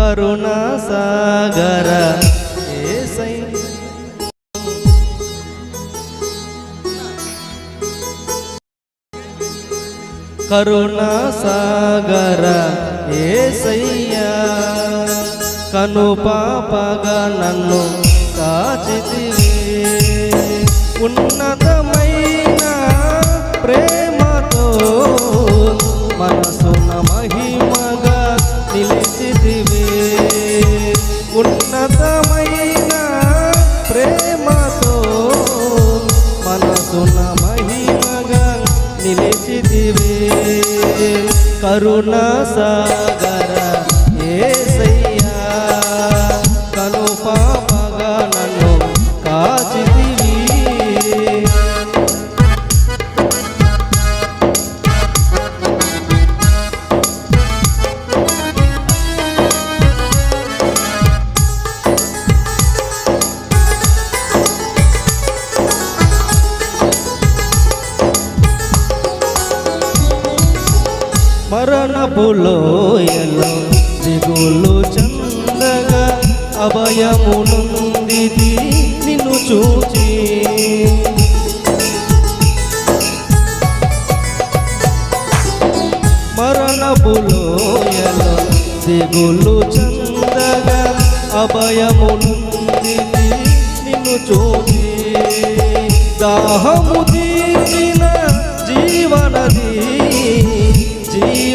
కరుణా సాగర ఏసై. కరుణా సాగర ఏసయ్యా. కను పాపగా నన్ను కాచితివే. ఉన్నతమైన ప్రేమతో మనసున మహిమగా కరుణా సాగ মরণ বলো এলো। যেগুলো চন্দগ অভয় মুনন্দিদি নিনু চুচি। মরণ বলো এলো। যেগুলো চন্দগ অভয় মুনন্দিদি নিনু চুচি। দাহ মুদিন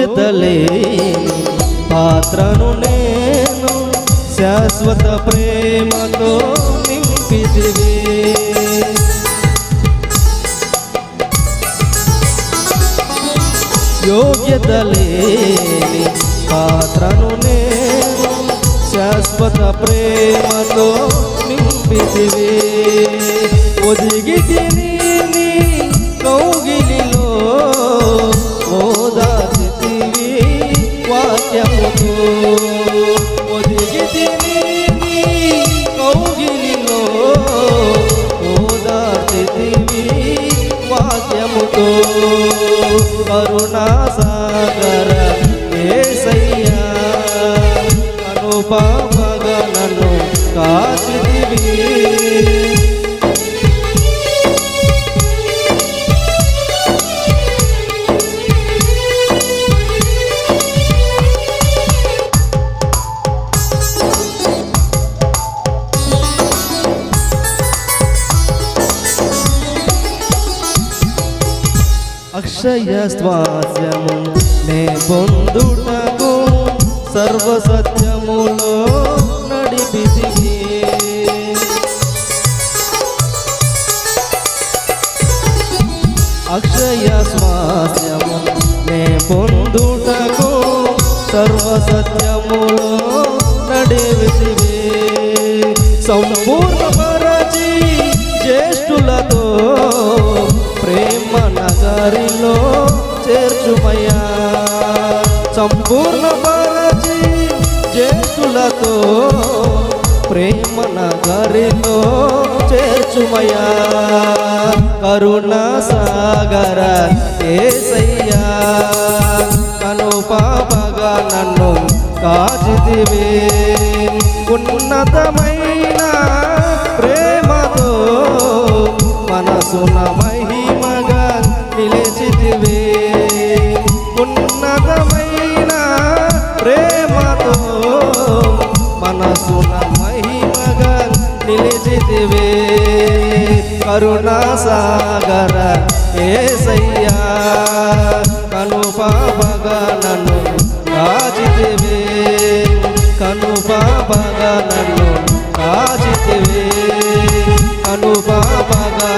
యోగ్యత పాత్రను నేను శాశ్వత ప్రేమతో నింపిదివే యోగ్యత పాత్రను నేను శాశ్వత ప్రేమతో నింపిదివే ఒదిగి తిని కౌగి కరుణాసాగర కరుణా సాగర ఏసయ్యా అనుపాపగా నన్ను అక్షయ స్వాస్యము నే పొందుటకు సర్వసత్యములో నడిపితివి అక్షయ స్వాస్యము నే పొందుటకు సర్వసత్యములో నడిపితివి సంపూర్ణ పరచి జ్యేష్ఠులతో దారిలో చేర్చుమయ్యా. సంపూర్ణ పరచి జ్యేష్ఠులతో ప్రేమ నగరిలో చేర్చుమయ్యా. కరుణ సాగర ఏసయ్యా. కను పాపగా నన్ను కాచిదివే ఉన్నతమై మనసుల మహిమగా నిలిచితివే. కరుణా సాగర ఏసయ్యా కనుపాపగా నన్ను కాచితివే కనుపాపగా నన్ను కాచితివే కనుపాపగా